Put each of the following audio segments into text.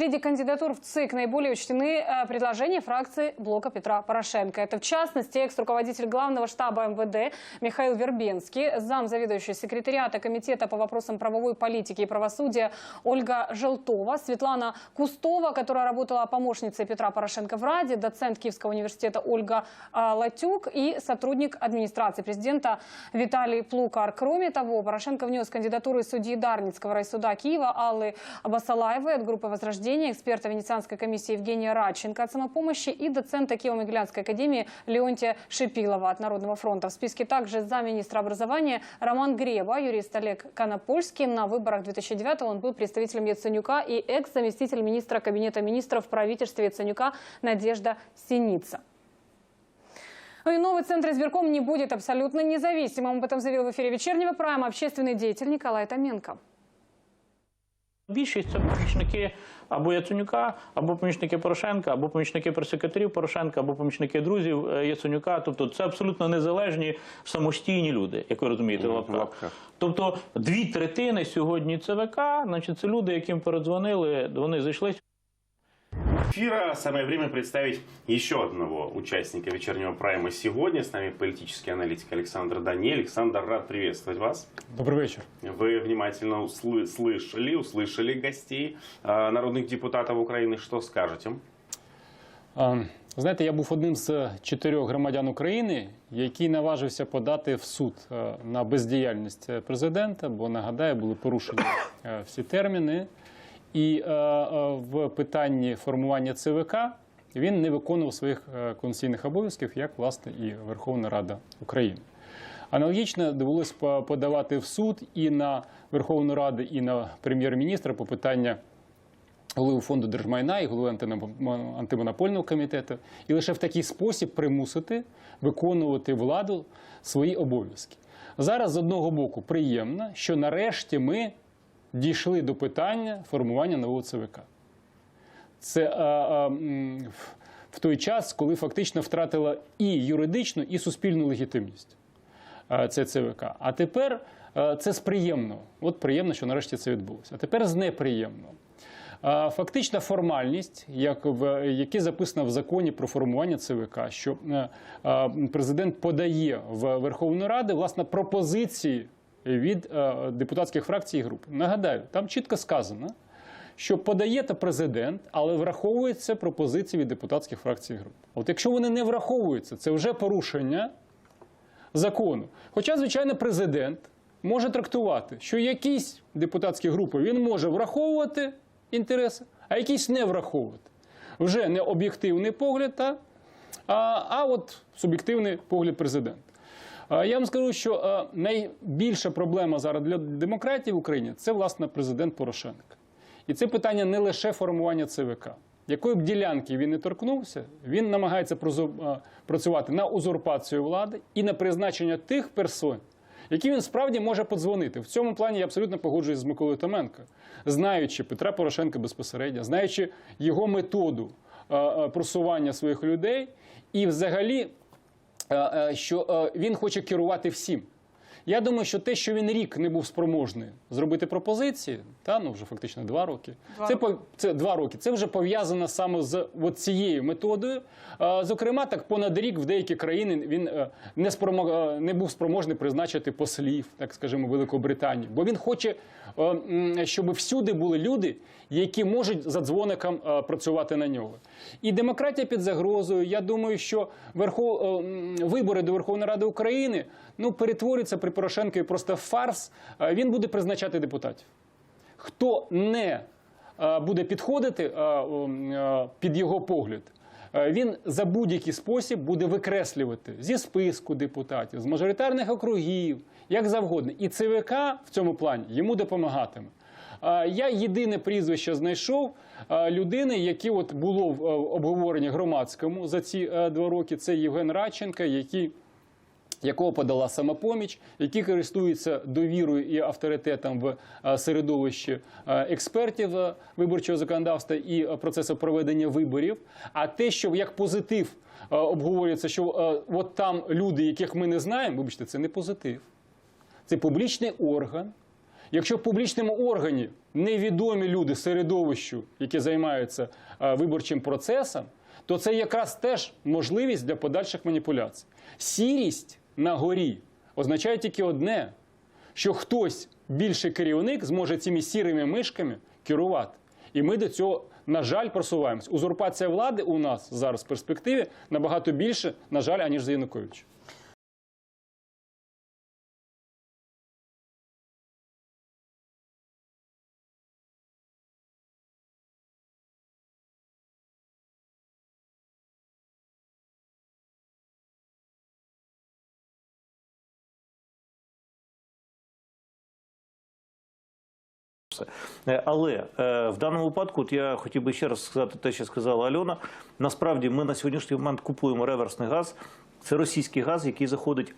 Среди кандидатур в ЦИК наиболее учтены э, предложения фракции блока Петра Порошенко. Это, в частности, экс-руководитель главного штаба МВД Михаил Вербенский, зам заведующий секретариата Комитета по вопросам правовой политики и правосудия Ольга Желтова, Светлана Кустова, которая работала помощницей Петра Порошенко в Раде, доцент Киевского университета Ольга э, Латюк и сотрудник администрации президента Виталий Плукар. Кроме того, Порошенко внес кандидатуры судьи Дарницкого райсуда Киева Аллы Абасалаевой от группы «Возрождение», эксперта Венецианской комиссии Евгения Радченко от самопомощи и доцента Киево-Могилянской академии Леонтия Шипилова от Народного фронта. В списке также замминистра образования Роман Греба, юрист Олег Конопольский. На выборах 2009 он был представителем Яценюка и экс-заместитель министра Кабинета министров в правительстве Яценюка Надежда Синица. Ну и новый центр избирком не будет абсолютно независимым. Об этом заявил в эфире вечернего прайма общественный деятель Николай Томенко. Більшість це помічники або Яценюка, або помічники Порошенка, або помічники пресекретарів Порошенка, або помічники друзів е, Яценюка. Тобто це абсолютно незалежні самостійні люди, як ви розумієте, в лапках. Тобто дві третини сьогодні ЦВК, значить, це люди, яким передзвонили, вони зайшли эфира. Самое время представить еще одного участника вечернего прайма сегодня. С нами политический аналитик Александр Даниэль. Александр, рад приветствовать вас. Добрый вечер. Вы внимательно услы- слышали, услышали гостей э, народных депутатов Украины. Что скажете? А, Знаєте, я був одним з чотирьох громадян України, який наважився подати в суд е, на бездіяльність президента, бо нагадаю, були порушені е, всі терміни. І е, е, в питанні формування ЦВК він не виконував своїх е, конституційних обов'язків, як власне і Верховна Рада України. Аналогічно довелось подавати в суд і на Верховну Раду, і на прем'єр-міністра по питання голови фонду держмайна і голови антимонопольного комітету, і лише в такий спосіб примусити виконувати владу свої обов'язки. Зараз з одного боку приємно, що нарешті ми дійшли до питання формування нового ЦВК. Це а, а, в- той час, коли фактично втратила і юридичну, і суспільну легітимність це ЦВК. А тепер це з приємного. От приємно, що нарешті це відбулося. А тепер з неприємного. Фактична формальність, як в яке записано в законі про формування ЦВК, що е, президент подає в Верховну Раду власне пропозиції від е, депутатських фракцій і груп. Нагадаю, там чітко сказано, що подає та президент, але враховуються пропозиції від депутатських фракцій і груп. От якщо вони не враховуються, це вже порушення закону. Хоча, звичайно, президент може трактувати, що якісь депутатські групи він може враховувати інтереси, а якісь не враховувати. Вже не об'єктивний погляд, а, а от суб'єктивний погляд президента. Я вам скажу, що найбільша проблема зараз для демократії в Україні це власне президент Порошенко. І це питання не лише формування ЦВК. Якої б ділянки він не торкнувся, він намагається працювати на узурпацію влади і на призначення тих персон, які він справді може подзвонити. В цьому плані я абсолютно погоджуюсь з Миколою Томенко, знаючи Петра Порошенка безпосередньо, знаючи його методу просування своїх людей, і взагалі, що він хоче керувати всім. Я думаю, що те, що він рік не був спроможний зробити пропозиції, та ну вже фактично два роки. це по це два роки. Це вже пов'язано саме з от цією методою. А, зокрема, так понад рік в деякі країни він е, не спромог, е, не був спроможний призначити послів, так скажімо, Великобританії, бо він хоче, е, щоб всюди були люди, які можуть за дзвоником е, працювати на нього. І демократія під загрозою. Я думаю, що верхов... е, вибори до Верховної Ради України ну перетворюються при Порошенкові просто в фарс. Е, Він буде призначати депутатів. Хто не е, буде підходити е, під його погляд, він за будь-який спосіб буде викреслювати зі списку депутатів, з мажоритарних округів, як завгодно. І ЦВК в цьому плані йому допомагатиме. Я єдине прізвище знайшов людини, яке от було в обговоренні громадському за ці два роки. Це Євген Радченко, який якого подала самопоміч, які користуються довірою і авторитетом в е, середовищі е, експертів е, виборчого законодавства і процесу проведення виборів. А те, що як позитив обговорюється, що от там люди, яких ми не знаємо, вибачте, це не позитив. Це публічний орган, Якщо в публічному органі невідомі люди середовищу, які займаються виборчим процесом, то це якраз теж можливість для подальших маніпуляцій. Сірість на горі означає тільки одне: що хтось більший керівник зможе цими сірими мишками керувати. І ми до цього, на жаль, просуваємось. Узурпація влади у нас зараз в перспективі набагато більше, на жаль, аніж за Януковича. Е, Але е, в даному випадку, от я хотів би ще раз сказати те, що сказала Альона. Насправді, ми на сьогоднішній момент купуємо реверсний газ. Це російський газ, який заходить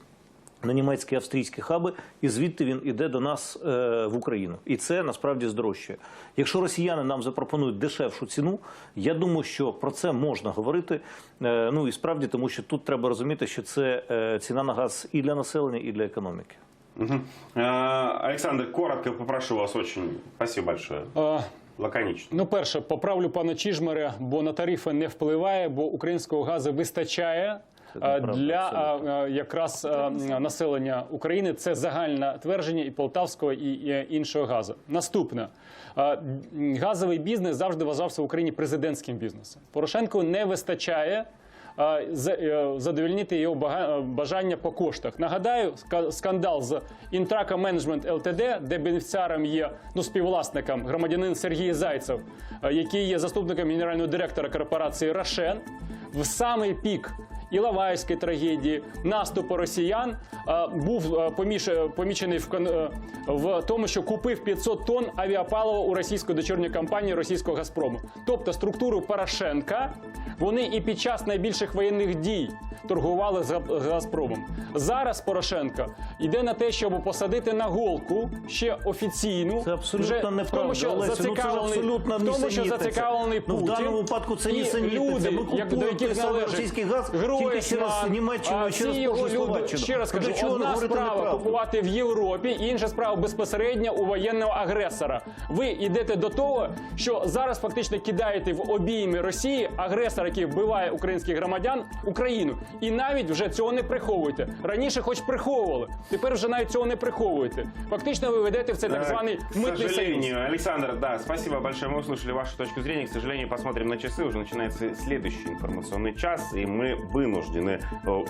на німецькі австрійські хаби, і звідти він іде до нас е, в Україну. І це насправді здорожчує. Якщо росіяни нам запропонують дешевшу ціну, я думаю, що про це можна говорити. Е, ну і справді, тому що тут треба розуміти, що це е, ціна на газ і для населення, і для економіки. Э, Александр, коротко попрошу вас очень. Спасибо большое. Е, Лаконично. Ну, перше, поправлю пана Чижмаря, бо на тарифи не впливає, бо українського газу вистачає. е, Для е, е, якраз населення України це загальне твердження і полтавського, і іншого газу. Наступне газовий бізнес завжди вважався в Україні президентським бізнесом. Порошенку не вистачає. Е, Задовільнити його е, бажання по коштах. Нагадаю, ска- скандал з Інтрака Менеджмент ЛТД, де бенефіціаром є ну, співвласником громадянин Сергій Зайцев, е, який є заступником генерального директора корпорації Рошен, в самий пік Іловайської трагедії, наступу росіян е, був е, помічений в, е, тому, що купив 500 тонн авіапалива у російської дочірньої компанії російського Газпрому. Тобто структуру Порошенка вони і під час найбільших воєнних дій торгували з Газпромом. Зараз Порошенко йде на те, щоб посадити на голку ще офіційну Це абсолютно в неправда, тому, що Олесю. Ну, це абсолютно в тому, що Ну, в даному випадку це і люди, Ми як, купуємо до яких самий російський газ тільки через Німеччину а і через ці його Польщу, люди, Словаччину. ще раз Ну, кажу, до чого одна говорити справа неправду? купувати в Європі, інша справа безпосередньо у воєнного агресора. Ви йдете до того, що зараз фактично кидаєте в обійми Росії агресора, який вбиває українських громадян, Україну. І навіть вже цього не приховуєте. Раніше, хоч приховували, тепер вже навіть цього не приховуєте. Фактично, ви ведете в це так Э, званий К митний союз. сожалению, Александр, да, спасибо большое. Мы услышали вашу точку зрения. К сожалению, посмотрим на часы. Уже начинается следующий информационный час, и мы вынуждены э,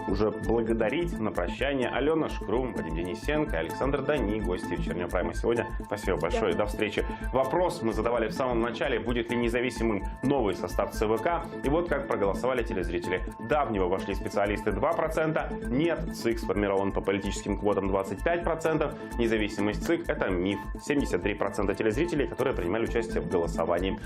уже благодарить на прощание Алена Шкрум, Вадим Денисенко, Александр Дани, гости вечернего прайма сегодня. Спасибо большое. До встречи. Вопрос мы задавали в самом начале. Будет ли независимым новый состав ЦВК? И вот как проголосовали телезрители. Да, в него вошли специалисты 2%. Нет, ЦИК сформирован по политическим квотам 25%. Независимость ЦИК – это миф. 73% телезрителей, которые принимали участие в голосовании.